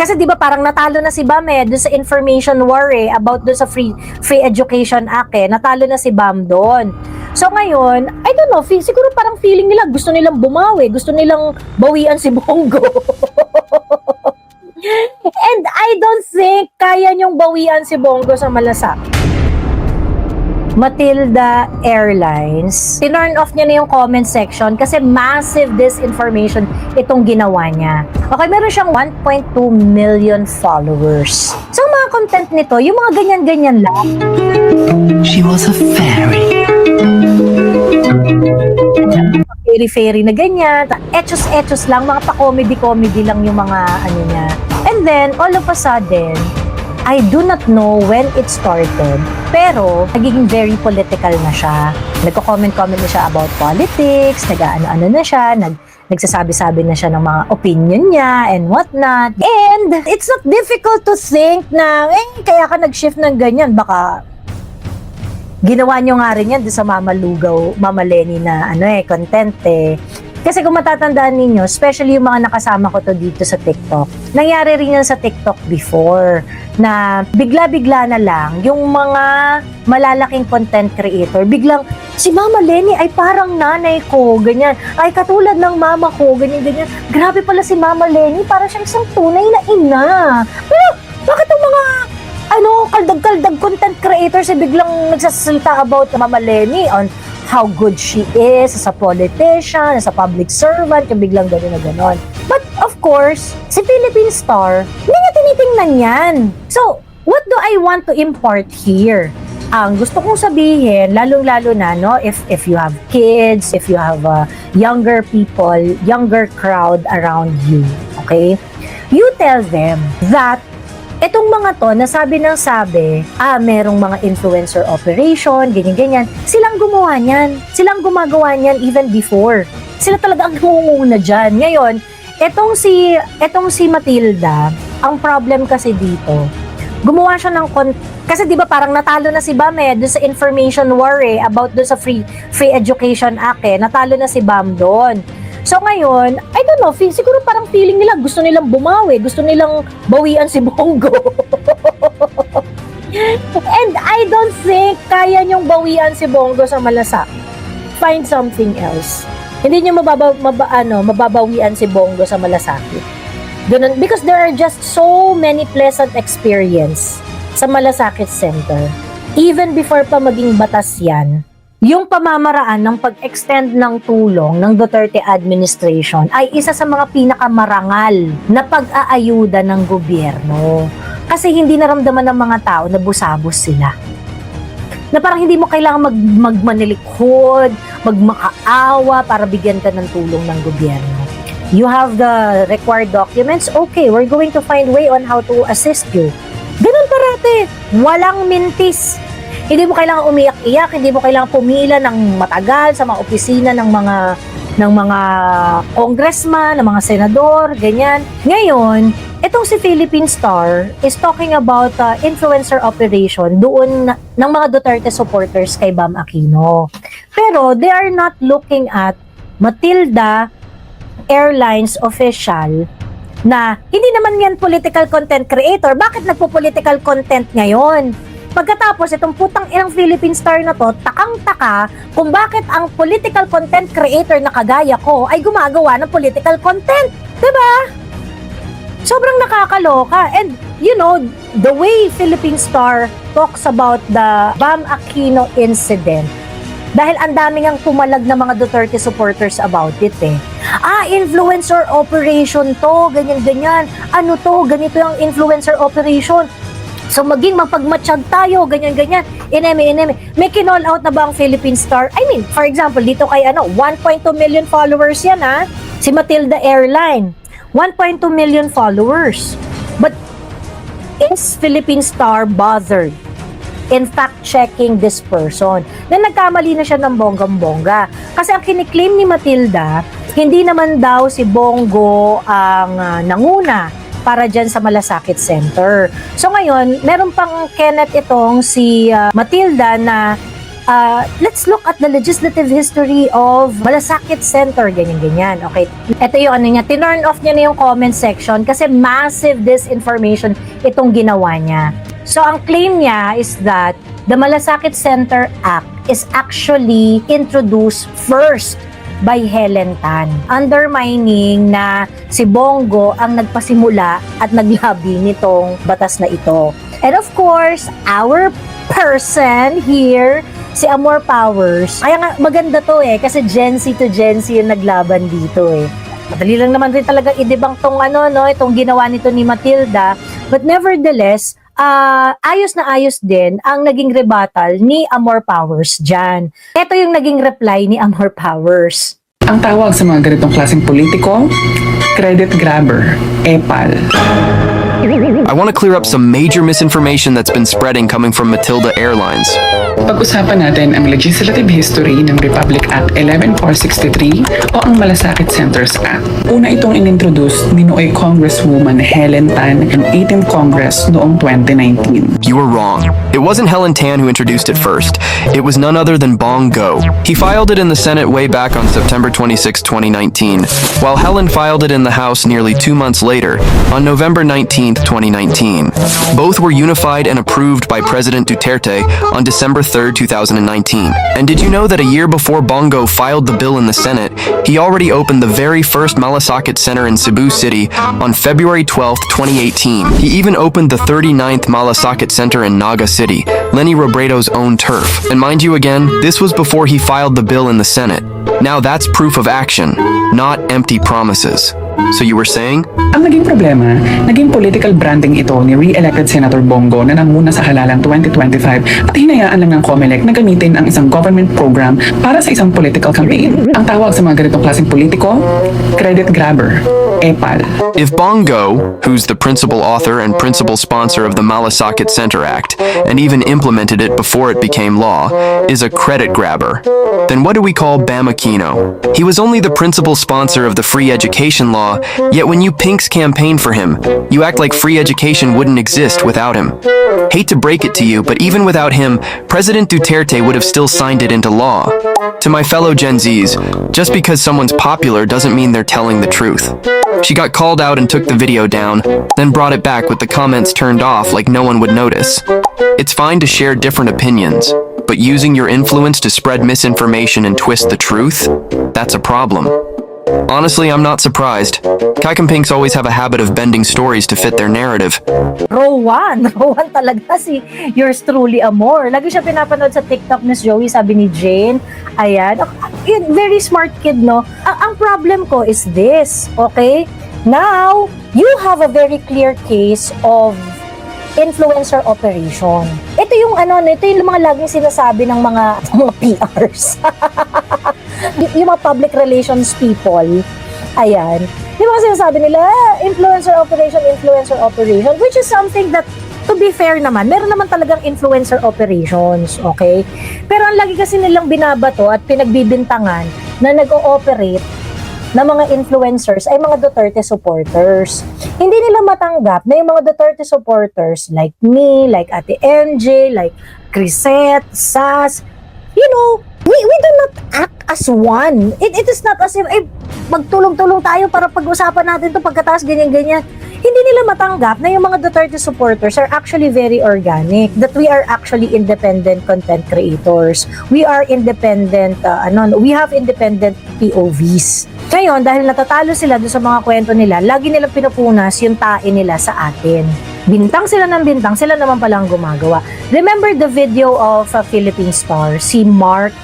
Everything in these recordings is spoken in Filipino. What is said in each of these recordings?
Kasi 'di ba parang natalo na si Bam eh doon sa information war eh about doon sa free free education act eh. Natalo na si Bam doon. So ngayon, I don't know, siguro parang feeling nila gusto nilang bumawi, gusto nilang bawian si Bongo. And I don't think kaya niyong bawian si Bongo sa Malasak. Matilda Airlines, tinurn off niya na yung comment section kasi massive disinformation itong ginawa niya. Okay, meron siyang 1.2 million followers. So, mga content nito, yung mga ganyan-ganyan lang. She was a fairy. fairy-fairy na ganyan. Etos-etos lang, mga pa-comedy-comedy lang yung mga ano niya. And then, all of a sudden, I do not know when it started, pero nagiging very political na siya. Nagko-comment-comment na siya about politics, nag-ano-ano na siya, nag nagsasabi-sabi na siya ng mga opinion niya and whatnot. And it's not difficult to think na, eh, kaya ka nag-shift ng ganyan, baka ginawa nyo nga rin yan sa Mama Lugaw, Mama Lenny na ano eh, content eh. Kasi kung matatandaan ninyo, especially yung mga nakasama ko to dito sa TikTok, nangyari rin yan sa TikTok before na bigla-bigla na lang yung mga malalaking content creator, biglang si Mama Lenny ay parang nanay ko, ganyan. Ay katulad ng mama ko, ganyan, ganyan. Grabe pala si Mama Lenny, para siyang isang tunay na ina. Pero bakit ang mga ano, kaldag-kaldag content creators ay biglang nagsasalita about Mama Lenny on how good she is as a politician, as a public servant, yung biglang gano'n na gano'n. But of course, si Philippine Star, hindi niya tinitingnan yan. So, what do I want to impart here? Ang gusto kong sabihin, lalong-lalo na, no, if, if you have kids, if you have uh, younger people, younger crowd around you, okay? You tell them that Etong mga to, nasabi ng sabi, ah, merong mga influencer operation, ganyan-ganyan. Silang gumawa niyan. Silang gumagawa niyan even before. Sila talaga ang nangunguna dyan. Ngayon, etong si, etong si Matilda, ang problem kasi dito, gumawa siya ng con- kasi 'di ba parang natalo na si Bam eh doon sa information war eh about doon sa free free education act eh natalo na si Bam doon So ngayon, I don't know, feel, siguro parang feeling nila gusto nilang bumawi, gusto nilang bawian si Bongo. And I don't think kaya niyong bawian si Bongo sa Malasak. Find something else. Hindi niyo mababa, maba, ano, mababawian si Bongo sa Malasakit. Ganun, because there are just so many pleasant experience sa Malasakit Center. Even before pa maging batas yan, yung pamamaraan ng pag-extend ng tulong ng Duterte administration ay isa sa mga pinakamarangal na pag-aayuda ng gobyerno. Kasi hindi naramdaman ng mga tao na busabos sila. Na parang hindi mo kailangan mag magmanilikod, magmakaawa para bigyan ka ng tulong ng gobyerno. You have the required documents, okay, we're going to find way on how to assist you. Ganun parate, walang mintis. Hindi mo kailangan umiyak-iyak, hindi mo kailangan pumila ng matagal sa mga opisina ng mga ng mga congressman, ng mga senador, ganyan. Ngayon, itong si Philippine Star is talking about uh, influencer operation doon na- ng mga Duterte supporters kay Bam Aquino. Pero they are not looking at Matilda Airlines official na hindi naman yan political content creator. Bakit nagpo-political content ngayon? Pagkatapos, itong putang ilang Philippine Star na to, takang-taka kung bakit ang political content creator na kagaya ko ay gumagawa ng political content. ba? Sobrang nakakaloka. And, you know, the way Philippine Star talks about the Bam Aquino incident, dahil ang daming ang pumalag na mga Duterte supporters about it eh. Ah, influencer operation to, ganyan-ganyan. Ano to, ganito yung influencer operation. So maging mapagmatsyag tayo, ganyan-ganyan. Ineme, ineme. May kinall out na ba ang Philippine Star? I mean, for example, dito kay ano, 1.2 million followers yan ha. Si Matilda Airline. 1.2 million followers. But is Philippine Star bothered in fact-checking this person na nagkamali na siya ng bonggang-bongga. Kasi ang kiniklaim ni Matilda, hindi naman daw si Bongo ang ah, nanguna para dyan sa Malasakit Center. So ngayon, meron pang Kenneth itong si ah, Matilda na uh, let's look at the legislative history of Malasakit Center, ganyan-ganyan. Okay, ito yung ano niya, tinurn off niya na yung comment section kasi massive disinformation itong ginawa niya. So, ang claim niya is that the Malasakit Center Act is actually introduced first by Helen Tan. Undermining na si Bongo ang nagpasimula at naglabi nitong batas na ito. And of course, our person here, si Amor Powers. Kaya nga maganda to eh, kasi Gen Z to Gen Z yung naglaban dito eh. Madali lang naman rin talaga idibang tong ano, no, itong ginawa nito ni Matilda. But nevertheless, ah, ayos na ayos din ang naging rebuttal ni Amor Powers dyan. Ito yung naging reply ni Amor Powers. Ang tawag sa mga ganitong klaseng politiko, credit grabber, epal. I want to clear up some major misinformation that's been spreading coming from Matilda Airlines. Pag-usapan natin ang legislative history ng Republic Act 11463 o ang Malasakit Centers Act. Una itong inintroduce ni Nooy Congresswoman Helen Tan ng 18th Congress noong 2019. You were wrong. It wasn't Helen Tan who introduced it first. It was none other than Bong Go. He filed it in the Senate way back on September 26, 2019, while Helen filed it in the House nearly two months later, on November 19, 2019. Both were unified and approved by President Duterte on December 3, 2019. And did you know that a year before Bongo filed the bill in the Senate, he already opened the very first Malasakit Center in Cebu City on February 12, 2018. He even opened the 39th Malasakit Center in Naga City, Lenny Robredo's own turf. And mind you again, this was before he filed the bill in the Senate. Now that's proof of action, not empty promises. So you were saying? Ang naging problema, naging political branding ito ni re-elected Senator Bongo na nanguna sa halalang 2025 at hinayaan lang ng COMELEC na gamitin ang isang government program para sa isang political campaign. Ang tawag sa mga ganitong klaseng politiko, credit grabber, If Bongo, who's the principal author and principal sponsor of the Malasakit Center Act, and even implemented it before it became law, is a credit grabber, then what do we call Bamakino? He was only the principal sponsor of the free education law, yet when you pinks campaign for him, you act like free education wouldn't exist without him. Hate to break it to you, but even without him, President Duterte would have still signed it into law. To my fellow Gen Zs, just because someone's popular doesn't mean they're telling the truth. She got called out and took the video down, then brought it back with the comments turned off like no one would notice. It's fine to share different opinions, but using your influence to spread misinformation and twist the truth? That's a problem. Honestly, I'm not surprised. Kaikam Pinks always have a habit of bending stories to fit their narrative. Rowan, Rowan talaga si yours truly Amor. Lagi siya pinapanood sa TikTok Miss Joey, sabi ni Jane. Ayan. Very smart kid, no? Ang, ang problem ko is this, okay? Now, you have a very clear case of influencer operation. Ito yung ano, ito yung mga laging sinasabi ng mga mga PRs. Yung mga public relations people. Ayan. Di ba kasi sinasabi nila, "Ah, influencer operation, influencer operation, which is something that, to be fair naman, meron naman talagang influencer operations, okay? Pero ang lagi kasi nilang binabato at pinagbibintangan na nag-ooperate na mga influencers ay mga Duterte supporters. Hindi nila matanggap na yung mga Duterte supporters like me, like Ate MJ, like Crisette, Sas, you know, we, we do not act as one. It, it is not as if, eh, magtulong-tulong tayo para pag-usapan natin to pagkatapos ganyan-ganyan. Hindi nila matanggap na yung mga Duterte supporters are actually very organic, that we are actually independent content creators. We are independent, uh, ano, we have independent POVs. Ngayon, dahil natatalo sila doon sa mga kwento nila, lagi nilang pinupunas yung tae nila sa atin. Bintang sila ng bintang, sila naman palang gumagawa. Remember the video of a Philippine star, si Mark,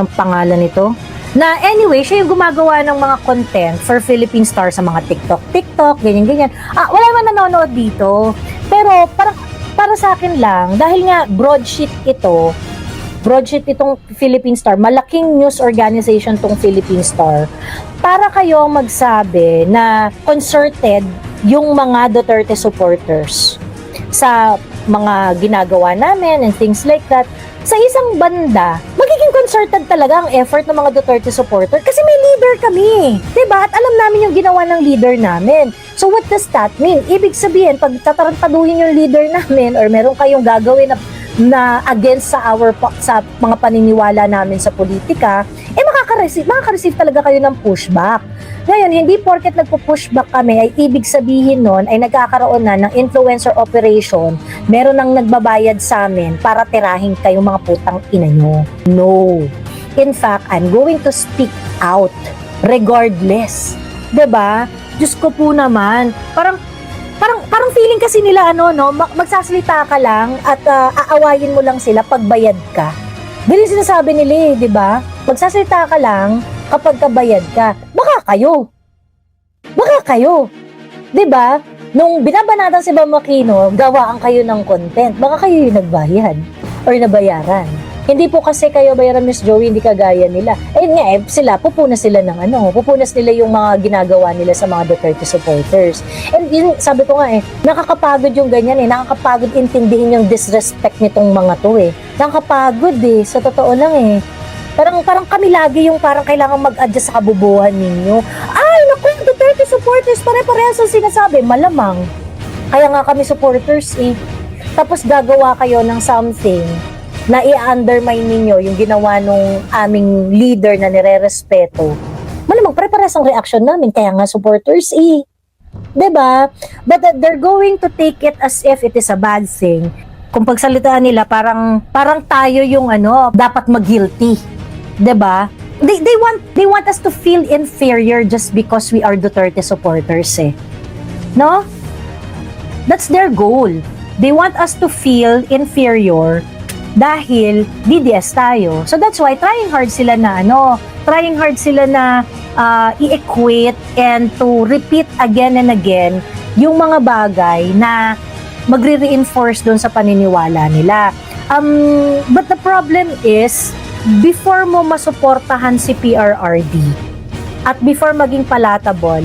ng pangalan nito? Na anyway, siya yung gumagawa ng mga content for Philippine Star sa mga TikTok, TikTok, ganyan-ganyan. Ah, wala man nanonood dito. Pero parang para sa akin lang, dahil nga broadsheet ito, broadsheet itong Philippine Star, malaking news organization tong Philippine Star, para kayo magsabi na concerted yung mga Duterte supporters sa mga ginagawa namin and things like that, sa isang banda, magiging concerted talaga ang effort ng mga Duterte supporter kasi may leader kami. ba? At alam namin yung ginawa ng leader namin. So what does that mean? Ibig sabihin, pag tatarantaduhin yung leader namin or meron kayong gagawin na na against sa our sa mga paniniwala namin sa politika, eh makaka-receive, makaka-receive talaga kayo ng pushback. Ngayon, hindi porket nagpo-pushback kami ay ibig sabihin nun ay nagkakaroon na ng influencer operation, meron nang nagbabayad sa amin para tirahin kayo mga putang ina nyo. No. In fact, I'm going to speak out regardless. ba? Diyos ko po naman. Parang parang parang feeling kasi nila ano no, mag- magsasalita ka lang at ah, aawayin mo lang sila pag bayad ka. Ganun sinasabi nila eh, 'di ba? Magsasalita ka lang kapag kabayad ka. Baka kayo. Baka kayo. 'Di ba? Nung binabanatan si Bam Aquino, gawaan kayo ng content. Baka kayo yung nagbayad or nabayaran. Hindi po kasi kayo bayaran Miss Joey, hindi kagaya nila. Ayun nga eh, sila, pupunas sila ng ano, pupunas nila yung mga ginagawa nila sa mga Duterte supporters. And yun, sabi ko nga eh, nakakapagod yung ganyan eh, nakakapagod intindihin yung disrespect nitong mga to eh. Nakakapagod eh, sa totoo lang eh. Parang, parang kami lagi yung parang kailangan mag-adjust sa kabubuhan ninyo. Ay, naku, yung Duterte supporters, pare-parehas ang sinasabi. Malamang. Kaya nga kami supporters eh. Tapos gagawa kayo ng something na i-undermine ninyo yung ginawa nung aming leader na nire-respeto. Malamang pare-parehas ang reaction namin, kaya nga supporters eh. 'Di ba? But that they're going to take it as if it is a bad thing. Kung pagsalitaan nila parang parang tayo yung ano, dapat mag-guilty. 'Di ba? They, they want they want us to feel inferior just because we are Duterte supporters eh. No? That's their goal. They want us to feel inferior dahil DDS tayo. So that's why trying hard sila na ano, trying hard sila na ah, i-equate and to repeat again and again yung mga bagay na magre-reinforce doon sa paniniwala nila. Um, but the problem is, before mo masuportahan si PRRD at before maging palatable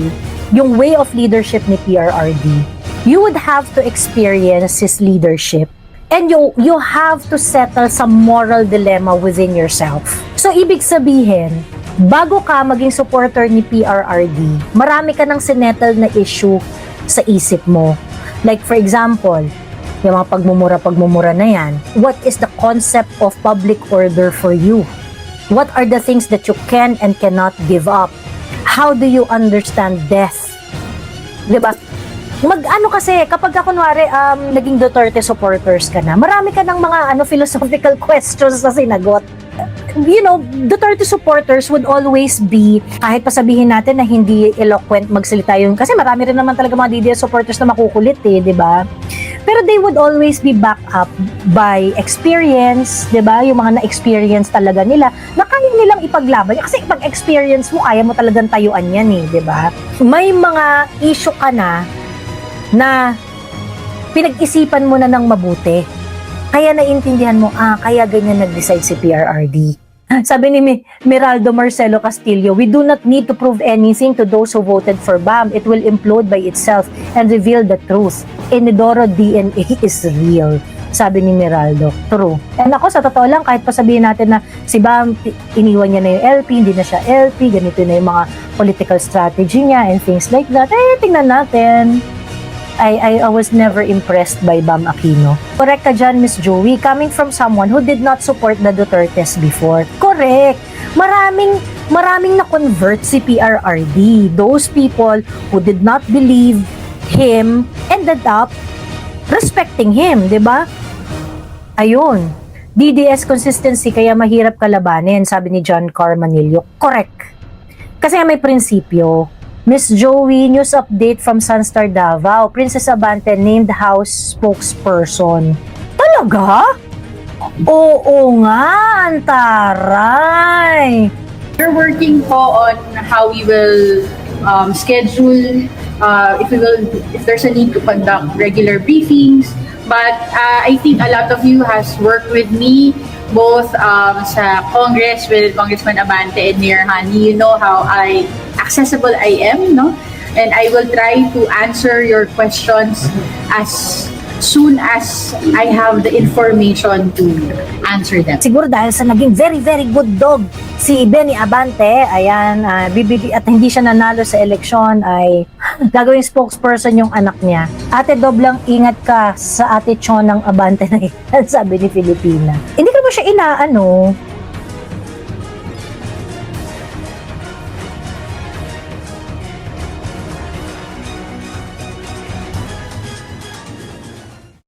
yung way of leadership ni PRRD, you would have to experience his leadership and you you have to settle some moral dilemma within yourself. So ibig sabihin, bago ka maging supporter ni PRRD, marami ka ng sinettle na issue sa isip mo. Like for example, yung mga pagmumura-pagmumura na yan, what is the concept of public order for you? What are the things that you can and cannot give up? How do you understand death? 'Di ba? Mag-ano kasi, kapag ka kunwari um, naging Duterte supporters ka na, marami ka ng mga ano philosophical questions na sinagot. You know, Duterte supporters would always be, kahit pa sabihin natin na hindi eloquent magsalita yun, kasi marami rin naman talaga mga DDS supporters na makukulit eh, di ba? Pero they would always be backed up by experience, di ba? Yung mga na-experience talaga nila, na kaya nilang ipaglaban. Kasi pag experience mo, kaya mo talagang tayuan yan eh, di ba? May mga issue ka na na pinag-isipan mo na ng mabuti. Kaya naintindihan mo, ah, kaya ganyan nag-decide si PRRD. Sabi ni Meraldo Marcelo Castillo, we do not need to prove anything to those who voted for BAM. It will implode by itself and reveal the truth. Inidoro DNA is real. Sabi ni Meraldo. True. And ako, sa totoo lang, kahit pa sabihin natin na si BAM, iniwan niya na yung LP, hindi na siya LP, ganito na yung mga political strategy niya and things like that, eh, tingnan natin. I, I, I was never impressed by Bam Aquino. Correct ka dyan, Miss Joey, coming from someone who did not support the Dutertes before. Correct. Maraming, maraming na-convert si PRRD. Those people who did not believe him ended up respecting him, di ba? Ayun. DDS consistency kaya mahirap kalabanin, sabi ni John Carmanillo. Correct. Kasi may prinsipyo. Miss Joey, news update from Sunstar Davao. Princess Abante named house spokesperson. Talaga? Oo nga, antaray. We're working po on how we will um, schedule, uh, if we will, if there's a need to conduct regular briefings. But uh, I think a lot of you has worked with me, both um, sa Congress with Congressman Abante and Mayor Hani. You know how I accessible I am, no? And I will try to answer your questions as soon as I have the information to answer them. Siguro dahil sa naging very, very good dog si Benny Abante, ayan, ah, bibigay at hindi siya nanalo sa eleksyon ay gagawing spokesperson yung anak niya. Ate Doblang, ingat ka sa ate Chonang Abante na yan, sabi ni Filipina. Hindi ka ba siya inaano?